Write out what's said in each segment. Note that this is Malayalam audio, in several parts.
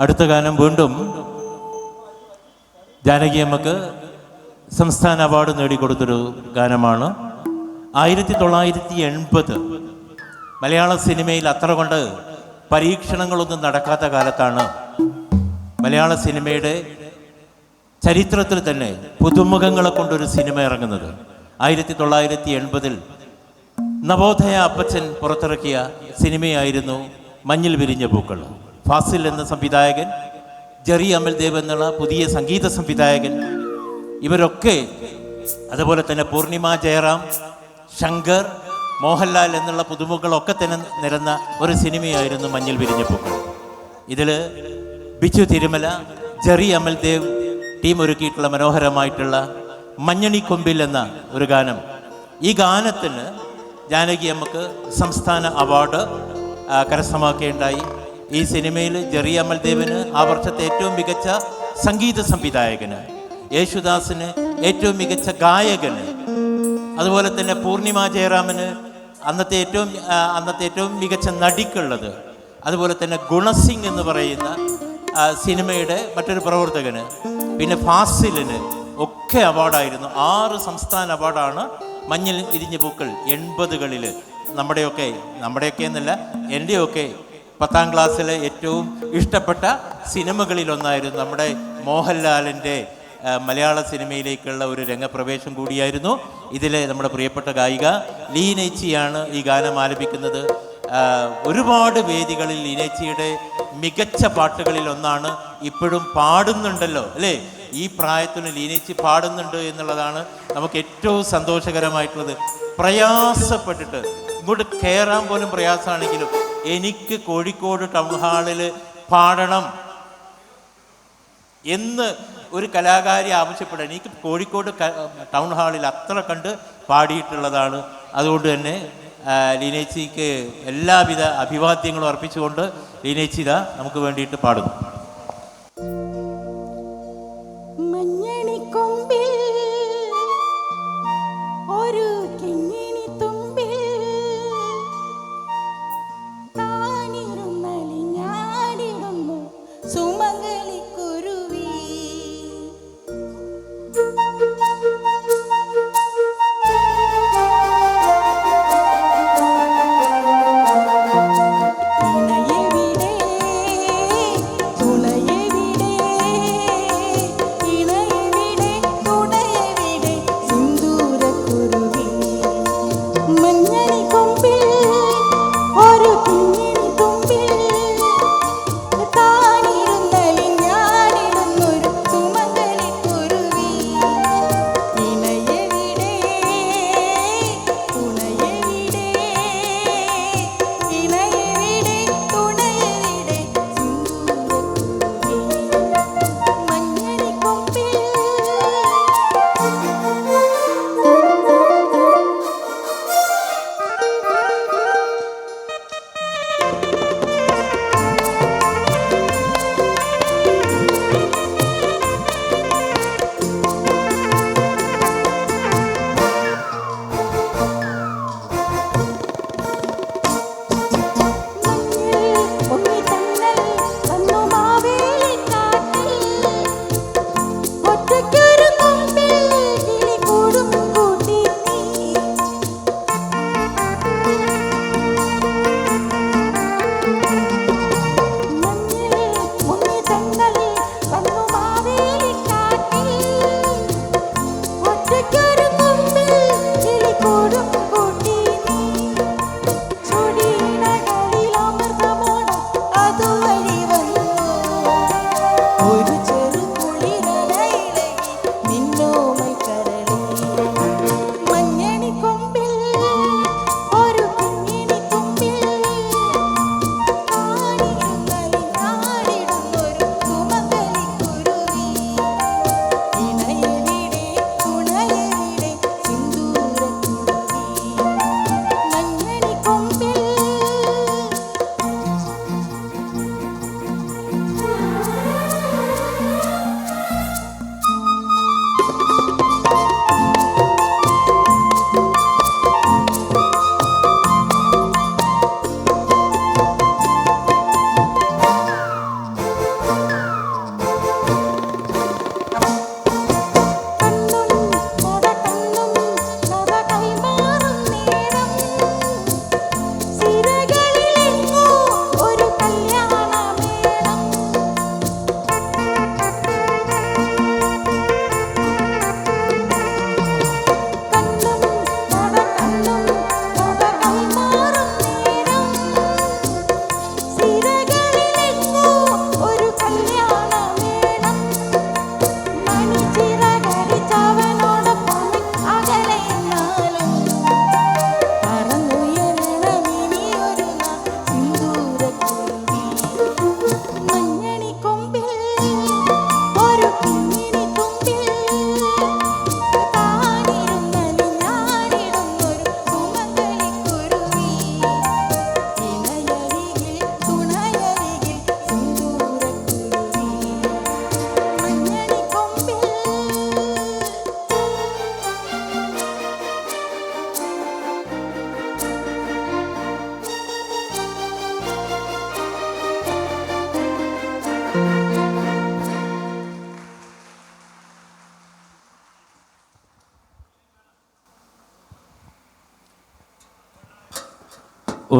അടുത്ത ഗാനം വീണ്ടും ജാനകി അമ്മയ്ക്ക് സംസ്ഥാന അവാർഡ് നേടിക്കൊടുത്തൊരു ഗാനമാണ്. ആയിരത്തി തൊള്ളായിരത്തി എൺപത് മലയാള സിനിമയിൽ അത്ര കൊണ്ട് പരീക്ഷണങ്ങളൊന്നും നടക്കാത്ത കാലത്താണ് മലയാള സിനിമയുടെ ചരിത്രത്തിൽ തന്നെ പുതുമുഖങ്ങളെ കൊണ്ടൊരു സിനിമ ഇറങ്ങുന്നത്. ആയിരത്തി തൊള്ളായിരത്തി എൺപതിൽ നവോദയ അപ്പച്ചൻ പുറത്തിറക്കിയ സിനിമയായിരുന്നു മഞ്ഞിൽ വിരിഞ്ഞ പൂക്കൾ. ഫാസിൽ എന്ന സംവിധായകൻ ജെറി അമൽദേവ് എന്നുള്ള പുതിയ സംഗീത സംവിധായകൻ ഇവരൊക്കെ അതുപോലെ തന്നെ പൂർണിമ ജയറാം ശങ്കർ മോഹൻലാൽ എന്നുള്ള പുതുമുഖങ്ങളൊക്കെ തന്നെ നിരന്ന ഒരു സിനിമയായിരുന്നു മഞ്ഞിൽ വിരിഞ്ഞ പൂക്കൾ. ഇതിൽ ബിച്ചു തിരുമല ജെറി അമൽദേവ് ടീം ഒരുക്കിയിട്ടുള്ള മനോഹരമായിട്ടുള്ള മഞ്ഞണി കൊമ്പിൽ എന്ന ഒരു ഗാനം. ഈ ഗാനത്തിന് ജാനകി അമ്മയ്ക്ക് സംസ്ഥാന അവാർഡ് കരസ്ഥമാക്കുകയുണ്ടായി ഈ സിനിമയിൽ ജെറി അമൽദേവിന് ആ വർഷത്തെ ഏറ്റവും മികച്ച സംഗീത സംവിധായകന് യേശുദാസിന് ഏറ്റവും മികച്ച ഗായകന് അതുപോലെ തന്നെ പൂർണിമ ജയറാമന് അന്നത്തെ ഏറ്റവും അന്നത്തെ ഏറ്റവും മികച്ച നടിക്കുള്ളത് അതുപോലെ തന്നെ ഗുണസിംഗ് എന്ന് പറയുന്ന സിനിമയുടെ മറ്റൊരു പ്രവർത്തകന് പിന്നെ ഫാസിലിന് ഒക്കെ അവാർഡായിരുന്നു. ആറ് സംസ്ഥാന അവാർഡാണ് മഞ്ഞിൽ ഇരിഞ്ഞ പൂക്കൾ എൺപതുകളിൽ നമ്മുടെയൊക്കെ നമ്മുടെയൊക്കെ എന്നല്ല എന്റെയൊക്കെ പത്താം ക്ലാസ്സിലെ ഏറ്റവും ഇഷ്ടപ്പെട്ട സിനിമകളിലൊന്നായിരുന്നു നമ്മുടെ മോഹൻലാലിന്റെ മലയാള സിനിമയിലേക്കുള്ള ഒരു രംഗപ്രവേശം കൂടിയായിരുന്നു. ഇതിലെ നമ്മുടെ പ്രിയപ്പെട്ട ഗായിക ലീനേച്ചിയാണ് ഈ ഗാനം ആലപിക്കുന്നത്. ഒരുപാട് വേദികളിൽ ലീനേച്ചിയുടെ മികച്ച പാട്ടുകളിൽ ഒന്നാണ് ഇപ്പോഴും പാടുന്നുണ്ടല്ലോ അല്ലേ? ഈ പ്രായത്തിന് ലീനേച്ചി പാടുന്നുണ്ട് എന്നുള്ളതാണ് നമുക്ക് ഏറ്റവും സന്തോഷകരമായിട്ടുള്ളത്. പ്രയാസപ്പെട്ടിട്ട് ഇങ്ങോട്ട് കയറാൻ പോലും പ്രയാസമാണെങ്കിലും എനിക്ക് കോഴിക്കോട് ടൗൺ ഹാളിൽ പാടണം എന്ന് ഒരു കലാകാരി ആവശ്യപ്പെടാൻ എനിക്ക് കോഴിക്കോട് ടൗൺ ഹാളിൽ അത്ര കണ്ട് പാടിയിട്ടുള്ളതാണ്. അതുകൊണ്ട് തന്നെ ലീനേച്ചിക്ക് എല്ലാവിധ അഭിവാദ്യങ്ങളും അർപ്പിച്ചുകൊണ്ട് ലീനേച്ചിത നമുക്ക് വേണ്ടിയിട്ട് പാടുന്നു.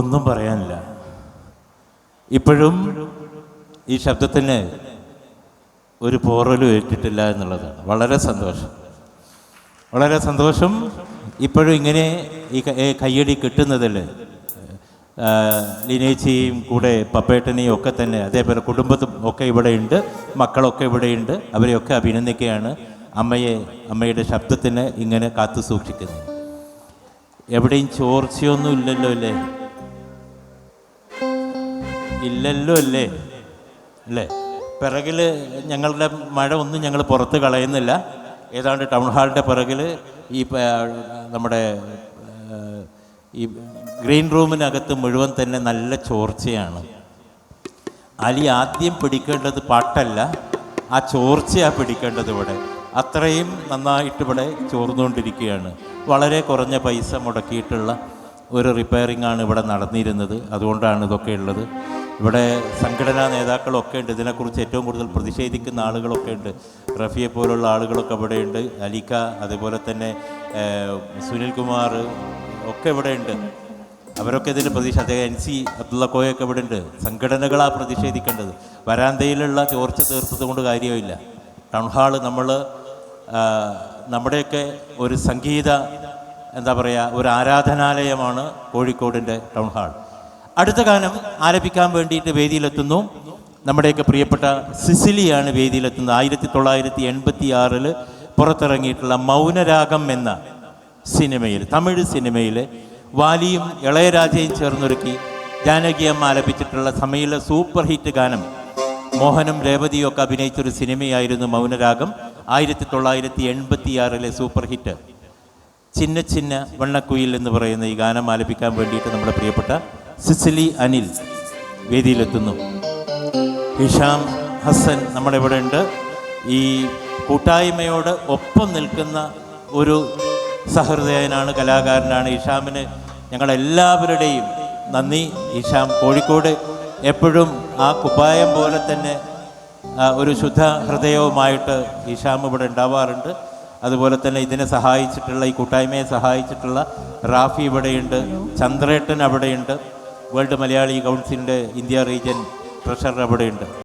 ഒന്നും പറയാനില്ല. ഇപ്പോഴും ഈ ശബ്ദത്തിന് ഒരു പോറലും ഏറ്റിട്ടില്ല എന്നുള്ളതാണ്. വളരെ സന്തോഷം. വളരെ സന്തോഷം. ഇപ്പോഴും ഇങ്ങനെ ഈ കയ്യടി കിട്ടുന്നതിൽ ലിനേച്ചിയും കൂടെ പപ്പേട്ടനെയും ഒക്കെ തന്നെ അതേപോലെ കുടുംബത്തും ഒക്കെ ഇവിടെയുണ്ട് മക്കളൊക്കെ ഇവിടെയുണ്ട് അവരെയൊക്കെ അഭിനന്ദിക്കുകയാണ്. അമ്മയെ അമ്മയുടെ ശബ്ദത്തിന് ഇങ്ങനെ കാത്തു സൂക്ഷിക്കുന്നത് എവിടെയും ചോർച്ചയൊന്നും ഇല്ലല്ലോ അല്ലേ? ഇല്ലല്ലോ അല്ലേ? അല്ലേ? പിറകിൽ ഞങ്ങളുടെ മഴ ഒന്നും ഞങ്ങൾ പുറത്ത് കളയുന്നില്ല. ഏതാണ്ട് ടൗൺ ഹാളിന്റെ പിറകിൽ ഈ നമ്മുടെ ഈ ഗ്രീൻ റൂമിനകത്ത് മുഴുവൻ തന്നെ നല്ല ചോർച്ചയാണ്. അലി ആദ്യം പിടിക്കേണ്ടത് പാട്ടല്ല ആ ചോർച്ചയാണ് പിടിക്കേണ്ടത് ഇവിടെ. അത്രയും നന്നായിട്ട് ഇവിടെ ചോർന്നുകൊണ്ടിരിക്കുകയാണ്. വളരെ കുറഞ്ഞ പൈസ മുടക്കിയിട്ടുള്ള ഒരു റിപ്പയറിംഗ് ആണ് ഇവിടെ നടന്നിരുന്നത്. അതുകൊണ്ടാണ് ഇതൊക്കെ ഉള്ളത്. ഇവിടെ സംഘടനാ നേതാക്കളൊക്കെ ഉണ്ട്. ഇതിനെക്കുറിച്ച് ഏറ്റവും കൂടുതൽ പ്രതിഷേധിക്കുന്ന ആളുകളൊക്കെ ഉണ്ട്. റഫിയെ പോലുള്ള ആളുകളൊക്കെ ഇവിടെയുണ്ട് അലിക്ക അതേപോലെ തന്നെ സുനിൽകുമാർ സുനിൽ കുമാർ ഒക്കെ ഇവിടെയുണ്ട് അവരൊക്കെ ഇതിന്റെ പ്രതീക്ഷ അദ്ദേഹം എൻ സി അബ്ദുള്ള കോയൊക്കെ ഇവിടെ ഉണ്ട്. സംഘടനകളാണ് പ്രതിഷേധിക്കേണ്ടത്. വരാന്തയിലുള്ള ചോർച്ച തീർത്തത് കൊണ്ട് കാര്യമില്ല. ടൗൺ ഹാൾ നമ്മൾ നമ്മുടെയൊക്കെ ഒരു സംഗീത എന്താ പറയുക ഒരു ആരാധനാലയമാണ് കോഴിക്കോടിന്റെ ടൗൺ ഹാൾ. അടുത്ത ഗാനം ആലപിക്കാൻ വേണ്ടിയിട്ട് വേദിയിലെത്തുന്നു. നമ്മുടെയൊക്കെ പ്രിയപ്പെട്ട സിസിലിയാണ് വേദിയിലെത്തുന്നത്. ആയിരത്തി തൊള്ളായിരത്തി എൺപത്തി ആറിൽ പുറത്തിറങ്ങിയിട്ടുള്ള മൗനരാഗം എന്ന സിനിമയിൽ തമിഴ് സിനിമയിൽ വാലിയും ഇളയരാജയും ചേർന്നൊരുക്കി ജാനകിയമ്മ ആലപിച്ചിട്ടുള്ള സമയിലെ സൂപ്പർ ഹിറ്റ് ഗാനം മോഹനും രേവതിയും ഒക്കെ അഭിനയിച്ചൊരു സിനിമയായിരുന്നു മൗനരാഗം. ആയിരത്തി തൊള്ളായിരത്തി എൺപത്തി ആറിലെ സൂപ്പർ ഹിറ്റ് ചിന്ന ചിന്ന വണ്ണക്കുയിൽ എന്ന് പറയുന്ന ഈ ഗാനം ആലപിക്കാൻ വേണ്ടിയിട്ട് നമ്മുടെ പ്രിയപ്പെട്ട സിസിലി അനിൽ വേദിയിലെത്തുന്നു. ഹിഷാം ഹസൻ നമ്മുടെ ഇവിടെ ഉണ്ട്. ഈ കൂട്ടായ്മയോട് ഒപ്പം നിൽക്കുന്ന ഒരു സഹൃദയനാണ് കലാകാരനാണ് ഇഷാമിന് ഞങ്ങളെല്ലാവരുടെയും നന്ദി. ഇഷാം കോഴിക്കോട് എപ്പോഴും ആ കുപ്പായം പോലെ തന്നെ ഒരു ശുദ്ധ ഹൃദയവുമായിട്ട് ഇഷാം ഇവിടെ ഉണ്ടാവാറുണ്ട്. അതുപോലെ തന്നെ ഇതിനെ സഹായിച്ചിട്ടുള്ള ഈ കൂട്ടായ്മയെ സഹായിച്ചിട്ടുള്ള റാഫി ഇവിടെയുണ്ട് ചന്ദ്രേട്ടൻ അവിടെയുണ്ട്. വേൾഡ് മലയാളി കൗൺസിലിന്റെ ഇന്ത്യ റീജിയൻ ട്രഷറർ അവിടെയുണ്ട്.